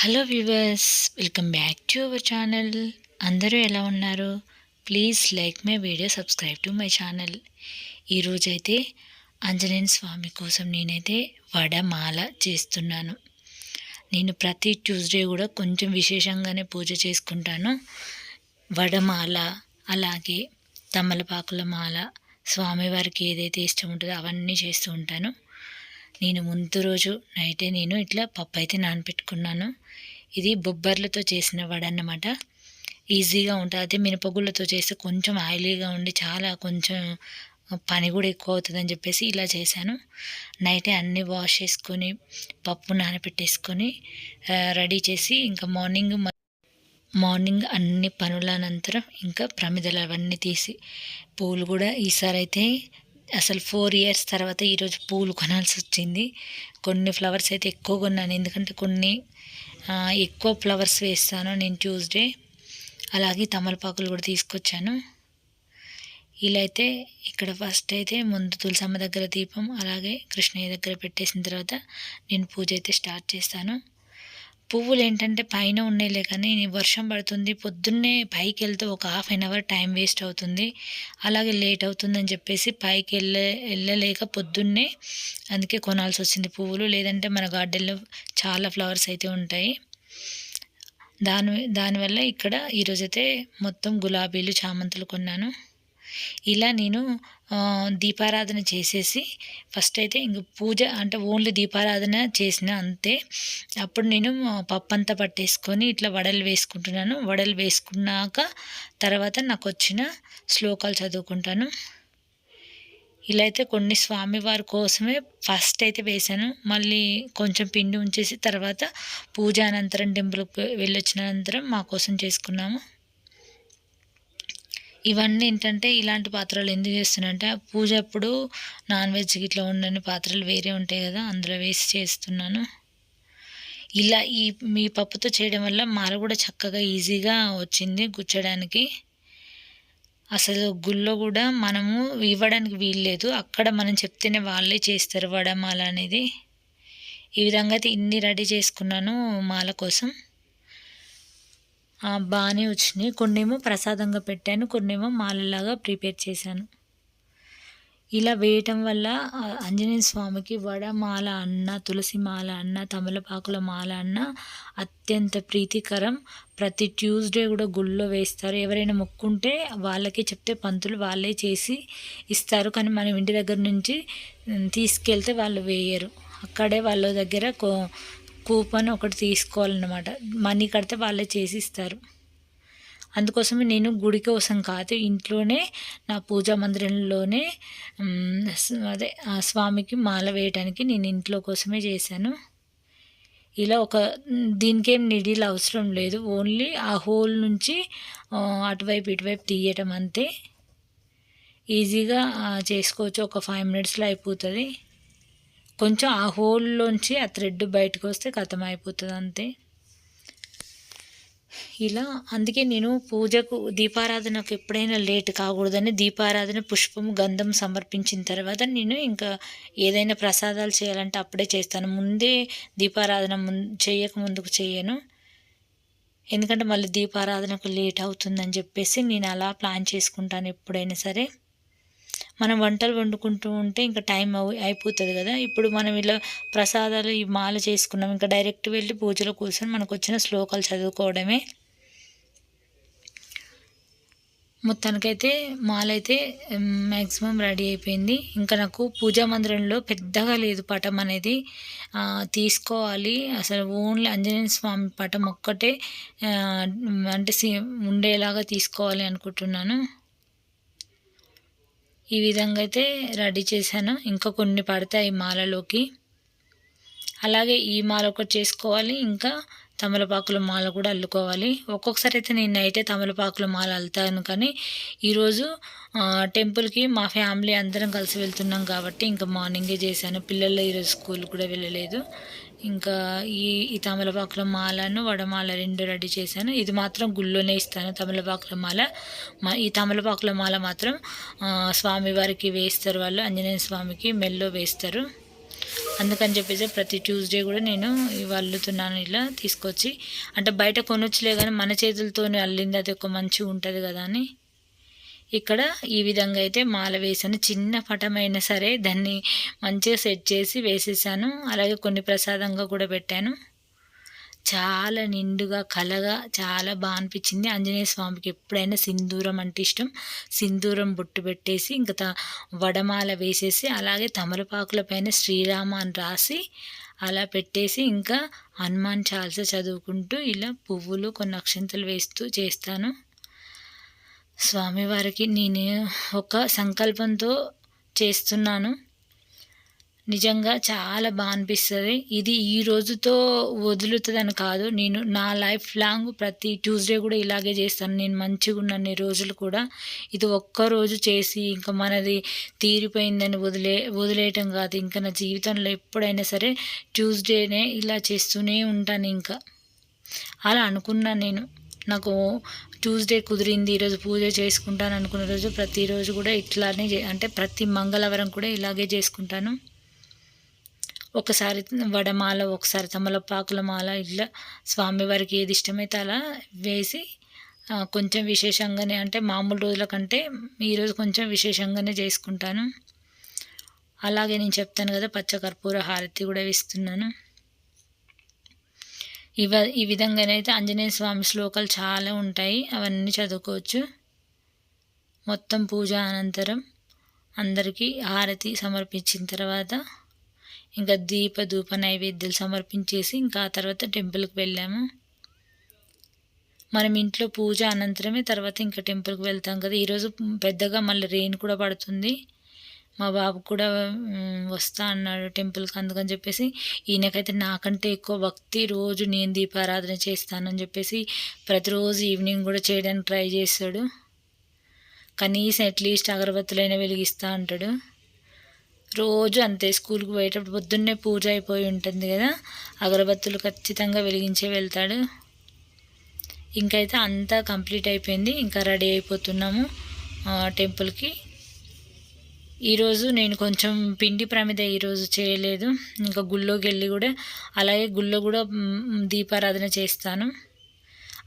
Hello viewers welcome back to our channel అందరూ ఎలా ఉన్నారు? Please like my video subscribe to my channel ఈరోజైతే ఆంజనేయ స్వామి కోసం నేనైతే వడమాల చేస్తున్నాను. నేను ప్రతి ట్యూస్డే కూడా కొంచెం విశేషంగానే పూజ చేసుకుంటాను. వడమాల అలాగే తమలపాకుల మాల స్వామివారికి ఏదైతే ఇష్టం ఉంటుందో అవన్నీ చేస్తూ ఉంటాను. నేను ముందు రోజు నైటే నేను ఇట్లా పప్పు అయితే నానపెట్టుకున్నాను. ఇది బొబ్బర్లతో చేసిన వడ అన్నమాట ఈజీగా ఉంటుంది అదే మినపగుళ్ళతో చేస్తే కొంచెం ఆయిలీగా ఉండి చాలా కొంచెం పని కూడా ఎక్కువ అవుతుందని చెప్పేసి ఇలా చేశాను. నైటే అన్నీ వాష్ చేసుకొని పప్పు నానబెట్టేసుకొని రెడీ చేసి ఇంకా మార్నింగ్ మార్నింగ్ అన్ని పనుల అనంతరం ఇంకా ప్రమిదలు అవన్నీ తీసి పూలు కూడా ఈసారి అయితే అసలు ఫోర్ ఇయర్స్ తర్వాత ఈరోజు పూలు కొనాల్సి వచ్చింది కొన్ని ఫ్లవర్స్ అయితే ఎక్కువ కొన్నాను. ఎందుకంటే కొన్ని ఎక్కువ ఫ్లవర్స్ వేస్తాను నేను ట్యూస్డే. అలాగే తమలపాకులు కూడా తీసుకొచ్చాను. ఇలా అయితే ఇక్కడ ఫస్ట్ అయితే ముందు తులసమ్మ దగ్గర దీపం అలాగే కృష్ణయ్య దగ్గర పెట్టేసిన తర్వాత నేను పూజ అయితే స్టార్ట్ చేస్తాను. పువ్వులు ఏంటంటే పైన ఉన్నాయిలే కానీ వర్షం పడుతుంది పొద్దున్నే పైకి వెళ్తే ఒక half an hour time waste అవుతుంది. అలాగే లేట్ అవుతుందని చెప్పేసి పైకి వెళ్ళే వెళ్ళలేక పొద్దున్నే అందుకే కొనాల్సి వచ్చింది పువ్వులు. లేదంటే మన గార్డెన్లో చాలా ఫ్లవర్స్ అయితే ఉంటాయి. దాని దానివల్ల ఇక్కడ ఈరోజైతే మొత్తం గులాబీలు చామంతులు కొన్నాను. ఇలా నేను దీపారాధన చేసేసి ఫస్ట్ అయితే ఇంక పూజ అంటే ఓన్లీ దీపారాధన చేసిన అంతే. అప్పుడు నేను పప్పు అంతా పట్టేసుకొని ఇట్లా వడలు వేసుకుంటున్నాను. వడలు వేసుకున్నాక తర్వాత నాకు వచ్చిన శ్లోకాలు చదువుకుంటాను. ఇలా అయితే కొన్ని స్వామివారి కోసమే ఫస్ట్ అయితే వేశాను. మళ్ళీ కొంచెం పిండి ఉంచేసి తర్వాత పూజ అనంతరం టెంపుల్కి వెళ్ళొచ్చిన అనంతరం మా కోసం చేసుకున్నాము. ఇవన్నీ ఏంటంటే ఇలాంటి పాత్రలు ఎందుకు చేస్తున్నానంటే పూజ అప్పుడు నాన్ వెజ్ ఇట్లా ఉండని పాత్రలు వేరే ఉంటాయి కదా అందులో వేసి చేస్తున్నాను. ఇలా ఈ మీ పప్పుతో చేయడం వల్ల మాల కూడా చక్కగా ఈజీగా వచ్చింది గుచ్చడానికి. అసలు గుళ్ళో కూడా మనము ఇవ్వడానికి వీల్లేదు అక్కడ మనం చెప్తేనే వాళ్ళే చేస్తారు వడమాల అనేది. ఈ విధంగా అయితే ఇన్ని రెడీ చేసుకున్నాను మాల కోసం. బాగానే వచ్చినాయి. కొన్నేమో ప్రసాదంగా పెట్టాను కొన్నేమో మాలలాగా ప్రిపేర్ చేశాను. ఇలా వేయటం వల్ల ఆంజనేయ స్వామికి వడమాల అన్న తులసి మాల అన్న తమలపాకుల మాల అన్న అత్యంత ప్రీతికరం. ప్రతి ట్యూస్డే కూడా గుళ్ళో వేస్తారు. ఎవరైనా మొక్కుంటే వాళ్ళకి చెప్తే పంతులు వాళ్ళే చేసి ఇస్తారు. కానీ మనం ఇంటి దగ్గర నుంచి తీసుకెళ్తే వాళ్ళు వేయరు. అక్కడే వాళ్ళ దగ్గర కూపన్ ఒకటి తీసుకోవాలన్నమాట. మనీ కడితే వాళ్ళే చేసి ఇస్తారు అందుకోసమే నేను గుడి కోసం కాదు ఇంట్లోనే నా పూజా మందిరంలోనే అదే ఆ స్వామికి మాల వేయటానికి నేను ఇంట్లో కోసమే చేశాను. ఇలా ఒక దీనికేం నిడిల్ అవసరం లేదు. ఓన్లీ ఆ హోల్ నుంచి అటువైపు ఇటువైపు తీయటం అంతే. ఈజీగా చేసుకోవచ్చు. ఒక ఫైవ్ మినిట్స్లో అయిపోతుంది. కొంచెం ఆ హోల్లోంచి ఆ థ్రెడ్ బయటకు వస్తే కథం అయిపోతుంది అంతే. ఇలా అందుకే నేను పూజకు దీపారాధనకు ఎప్పుడైనా లేట్ కాకూడదని దీపారాధన పుష్పం గంధం సమర్పించిన తర్వాత నేను ఇంకా ఏదైనా ప్రసాదాలు చేయాలంటే అప్పుడే చేస్తాను. ముందే దీపారాధన ముందు చేయక ముందుకు చేయను. ఎందుకంటే మళ్ళీ దీపారాధనకు లేట్ అవుతుందని చెప్పేసి నేను అలా ప్లాన్ చేసుకుంటాను ఎప్పుడైనా సరే. మనం వంటలు వండుకుంటూ ఉంటే ఇంకా టైం అయిపోతుంది కదా. ఇప్పుడు మనం ఇలా ప్రసాదాలు ఈ మాల చేసుకున్నాం ఇంకా డైరెక్ట్ వెళ్ళి పూజలో కూర్చొని మనకు వచ్చిన శ్లోకాలు చదువుకోవడమే. మొత్తానికైతే మాల అయితే మ్యాక్సిమం రెడీ అయిపోయింది. ఇంకా నాకు పూజా మందిరంలో పెద్దగా లేదు పటం అనేది. తీసుకోవాలి. అసలు ఓన్లీ ఆంజనేయ స్వామి పటం ఒక్కటే అంటే ఉండేలాగా తీసుకోవాలి అనుకుంటున్నాను. ఈ విధంగా అయితే రెడీ చేశాను. ఇంకా కొన్ని పడతాయి మాలలోకి. అలాగే ఈ మాల ఒకటి చేసుకోవాలి. ఇంకా తమలపాకుల మాల కూడా అల్లుకోవాలి. ఒక్కొక్కసారి అయితే నేను అయితే తమలపాకుల మాల అల్లుతాను. కానీ ఈరోజు టెంపుల్కి మా ఫ్యామిలీ అందరం కలిసి వెళ్తున్నాం కాబట్టి ఇంకా మార్నింగే చేశాను. పిల్లలు ఈరోజు స్కూల్ కూడా వెళ్ళలేదు. ఇంకా ఈ ఈ తమలపాకుల మాలను వడమాల రెండు రెడీ చేశాను. ఇది మాత్రం గుళ్ళోనే ఇస్తాను తమలపాకుల మాల. ఈ తమలపాకుల మాల మాత్రం స్వామివారికి వేస్తారు వాళ్ళు ఆంజనేయ స్వామికి మెల్లో వేస్తారు అందుకని చెప్పేసి ప్రతి ట్యూస్డే కూడా నేను ఇవి అల్లుతున్నాను ఇలా తీసుకొచ్చి అంటే బయట కొనొచ్చులే కానీ మన చేతులతో అల్లింది అది ఒక మంచిగా ఉంటుంది కదా అని. ఇక్కడ ఈ విధంగా అయితే మాల వేసాను చిన్న పటమైనా సరే దాన్ని మంచిగా సెట్ చేసి వేసేసాను. అలాగే కొన్ని ప్రసాదంగా కూడా పెట్టాను. చాలా నిండుగా కలగా చాలా బాగా అనిపించింది. ఆంజనేయ స్వామికి ఎప్పుడైనా సింధూరం అంటే ఇష్టం. సింధూరం బొట్టు పెట్టేసి ఇంకా వడమాల వేసేసి అలాగే తమలపాకుల పైన శ్రీరామ అని రాసి అలా పెట్టేసి ఇంకా హనుమాన్ చాల్స చదువుకుంటూ ఇలా పువ్వులు కొన్ని అక్షంతలు వేస్తూ చేస్తాను. స్వామివారికి నేను ఒక సంకల్పంతో చేస్తున్నాను. నిజంగా చాలా బాగా అనిపిస్తుంది. ఇది ఈ రోజుతో వదులుతుందని కాదు. నేను నా లైఫ్ లాంగ్ ప్రతి ట్యూస్డే కూడా ఇలాగే చేస్తాను. నేను మంచిగా ఉన్నన్ని రోజులు కూడా ఇది ఒక్కరోజు చేసి ఇంకా మనది తీరిపోయిందని వదిలే వదిలేయటం కాదు. ఇంకా నా జీవితంలో ఎప్పుడైనా సరే ట్యూస్డేనే ఇలా చేస్తూనే ఉంటాను ఇంకా. అలా అనుకున్నాను నేను. నాకు ట్యూస్డే కుదిరింది ఈరోజు పూజ చేసుకుంటాను అనుకున్న రోజు ప్రతిరోజు కూడా ఇట్లానే అంటే ప్రతి మంగళవారం కూడా ఇలాగే చేసుకుంటాను. ఒకసారి వడమాల ఒకసారి తమలపాకుల మాల ఇట్లా స్వామివారికి ఏది ఇష్టమైతే అలా వేసి కొంచెం విశేషంగానే అంటే మామూలు రోజుల కంటే ఈరోజు కొంచెం విశేషంగానే చేసుకుంటాను. అలాగే నేను చెప్తాను కదా పచ్చకర్పూర హారతి కూడా ఇస్తున్నాను ఇవ ఈ విధంగానైతే ఆంజనేయ స్వామి శ్లోకాలు చాలా ఉంటాయి. అవన్నీ చదువుకోవచ్చు. మొత్తం పూజ అనంతరం అందరికీ హారతి సమర్పించిన తర్వాత ఇంకా దీప ధూప నైవేద్యాలు సమర్పించేసి ఇంకా ఆ తర్వాత టెంపుల్కి వెళ్ళాము. మనం ఇంట్లో పూజ అనంతరమే తర్వాత ఇంకా టెంపుల్కి వెళ్తాం కదా. ఈరోజు పెద్దగా మళ్ళీ రెయిన్ కూడా పడుతుంది. మా బాబు కూడా వస్తా అన్నాడు టెంపుల్కి అందుకని చెప్పేసి ఈయనకైతే నాకంటే ఎక్కువ భక్తి రోజు నేను దీపారాధన చేస్తానని చెప్పేసి ప్రతిరోజు ఈవినింగ్ కూడా చేయడానికి ట్రై చేస్తాడు. కనీసం అట్లీస్ట్ అగరబత్తులైనా వెలిగిస్తూ ఉంటాడు రోజు అంతే స్కూల్కి పోయేటప్పుడు పొద్దున్నే పూజ అయిపోయి ఉంటుంది కదా అగరబత్తులు ఖచ్చితంగా వెలిగించే వెళ్తాడు. ఇంకైతే అంతా కంప్లీట్ అయిపోయింది ఇంకా రెడీ అయిపోతున్నాము టెంపుల్కి. ఈరోజు నేను కొంచెం పిండి ప్రమిద ఈరోజు చేయలేదు. ఇంకా గుళ్ళోకి వెళ్ళి కూడా అలాగే గుళ్ళో కూడా దీపారాధన చేస్తాను.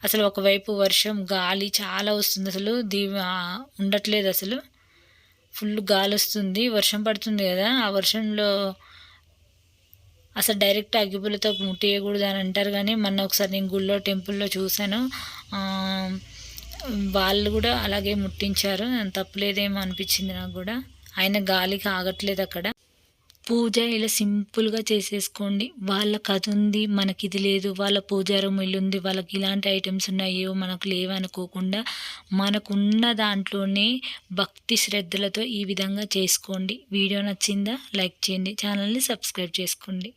అసలు ఒకవైపు వర్షం గాలి చాలా వస్తుంది అసలు. దీ ఉండట్లేదు అసలు. ఫుల్ గాలి వస్తుంది వర్షం పడుతుంది కదా. ఆ వర్షంలో అసలు డైరెక్ట్ అగ్గిపులతో ముట్టేయకూడదు అని అంటారు కానీ మొన్న ఒకసారి నేను గుళ్ళో టెంపుల్లో చూశాను. వాళ్ళు కూడా అలాగే ముట్టించారు. తప్పులేదేమో అనిపించింది నాకు కూడా. ఆయన గాలికి ఆగట్లేదు అక్కడ. పూజ ఇలా సింపుల్గా చేసేసుకోండి. వాళ్ళ కథ ఉంది మనకి ఇది లేదు వాళ్ళ పూజారం ఇల్లు ఉంది వాళ్ళకి ఇలాంటి ఐటమ్స్ ఉన్నాయో మనకు లేవనుకోకుండా మనకున్న దాంట్లోనే భక్తి శ్రద్ధలతో ఈ విధంగా చేసుకోండి. వీడియో నచ్చిందా? లైక్ చేయండి. ఛానల్ని సబ్స్క్రైబ్ చేసుకోండి.